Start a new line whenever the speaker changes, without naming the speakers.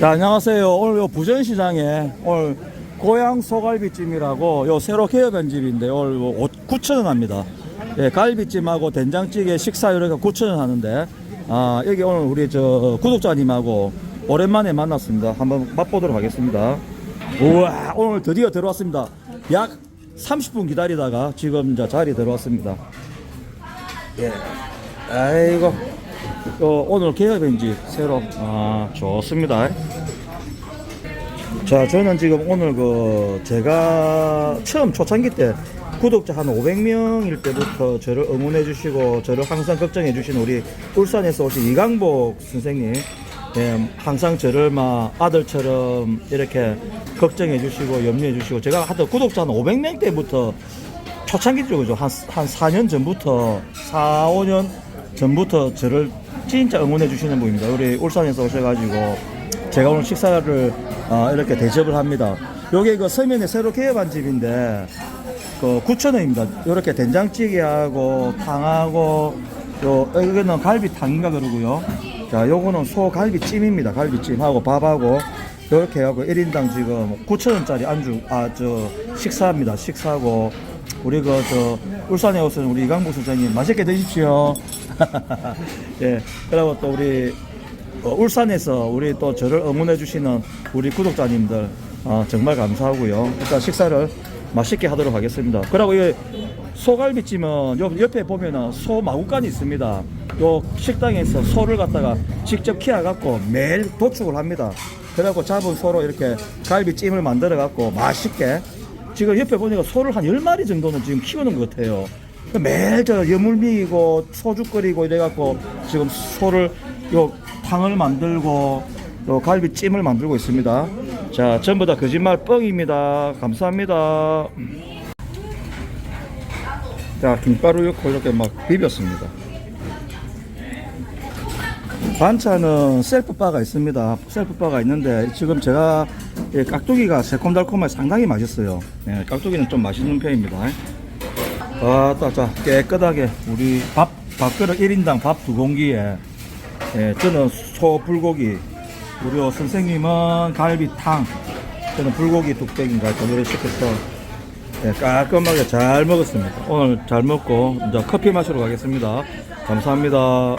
자, 안녕하세요. 오늘 요 부전시장에 오늘 고향 소갈비찜이라고 요 새로 개업한 집인데 오늘 뭐 9,000원 합니다. 예, 갈비찜하고 된장찌개 식사 이렇게 9,000원 하는데 아, 여기 오늘 우리 저 구독자님하고 오랜만에 만났습니다. 한번 맛보도록 하겠습니다. 우와, 오늘 드디어 들어왔습니다. 약 30분 기다리다가 지금 자리에 들어왔습니다. 예. 아이고. 어, 오늘 집 새로 아 좋습니다. 자 저는 지금 오늘 그 제가 처음 초창기 때 구독자 한 500명일 때부터 저를 응원해 주시고 저를 항상 걱정해 주신 우리 울산에서 오신 이강복 선생님 예, 항상 저를 막 아들처럼 이렇게 걱정해 주시고 염려해 주시고 제가 하여튼 구독자 한 500명 때부터 초창기 쪽이죠. 한, 한 4년 전부터, 4, 5년 전부터 저를 진짜 응원해 주시는 분입니다. 우리 울산에서 오셔가지고 제가 오늘 식사를 어, 이렇게 대접을 합니다. 요게 그 서면에 새로 개업한 집인데 그 9,000원입니다. 이렇게 된장찌개하고 탕하고 요 여기는 갈비탕인가 그러고요. 자, 요거는 소갈비찜입니다. 갈비찜하고 밥하고 이렇게 하고 1인당 지금 9,000원짜리 안주 아 저 식사합니다. 식사하고 우리 그 저 울산에 오신 우리 이강복 선생님 맛있게 드십시오. 예. 그리고 또 우리 어, 울산에서 우리 또 저를 응원해 주시는 우리 구독자님들 어, 정말 감사하고요. 일단 식사를 맛있게 하도록 하겠습니다. 그리고 이 소갈비찜은 요 옆에 보면은 소 마구간이 있습니다. 요 식당에서 소를 갖다가 직접 키워 갖고 매일 도축을 합니다. 그래갖고 잡은 소로 이렇게 갈비찜을 만들어 갖고 맛있게 지금 옆에 보니까 소를 한 10마리 정도는 지금 키우는 것 같아요. 매일 저 여물미고 소주 끓이고 이래갖고 지금 소를 요 탕을 만들고 요 갈비찜을 만들고 있습니다. 자, 전부 다 거짓말 뻥입니다. 감사합니다. 자, 김가루 넣고 이렇게 막 비볐습니다. 반찬은 셀프바가 있습니다. 셀프바가 있는데 지금 제가 이 깍두기가 새콤달콤해 상당히 맛있어요. 예, 깍두기는 좀 맛있는 편입니다. 아따, 자, 깨끗하게 우리 밥, 밥그릇 1인당 밥 두 공기에 예, 저는 소 불고기, 우리 선생님은 갈비탕, 저는 불고기 뚝배기인가 저거를 시켜서 예, 깔끔하게 잘 먹었습니다. 오늘 잘 먹고 이제 커피 마시러 가겠습니다. 감사합니다.